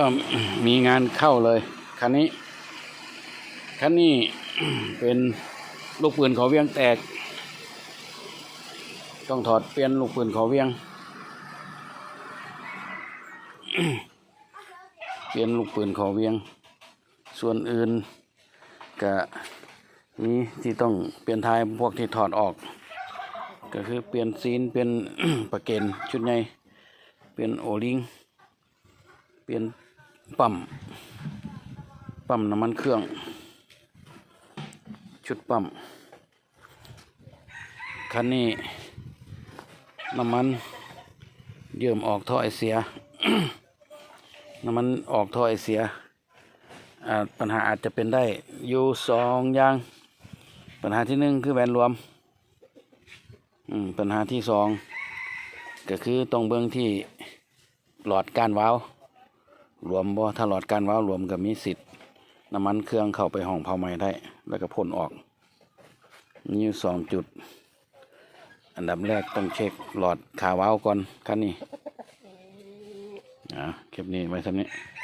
ก็มีงานเข้าเลยคันนี้คันนี้เป็นลูกปืนขอเวียงแตก ต้องถอดเปลี่ยนลูกปืนขอเวียง เปลี่ยนลูกปืนขอเวียง ส่วนอื่นก็มีที่ต้องเปลี่ยนทายพวกที่ถอดออก ก็คือเปลี่ยนซีนเปลี่ยนประเกนชุดใหญ่เปลี่ยนโอลิงเปลี่ยน ปั๊มปั๊มน้ำมันเครื่อง ชุดปั๊มคันนี้น้ำมันเยื่อมออกท่อไอเสียน้ำมันออกท่อไอเสียปัญหาอาจจะเป็นได้อยู่สองอย่าง ปัญหาที่หนึ่งคือแบนรวมมปัญหาที่สองก็คือต้องเบื้องที่หลอดการวาล รวมบ่ถ้าหลอดการว้าล์วรวมก็มีสิทธิ์น้ำมันเครื่องเข้าไปห้องเผาไหม้ได้ แล้วก็พ่นออกมีอยู่สองจุด อันดับแรกต้องเช็คหลอดขาวาล์วก่อนคันนี้อ่าคลิปนี้ไว้สำนี้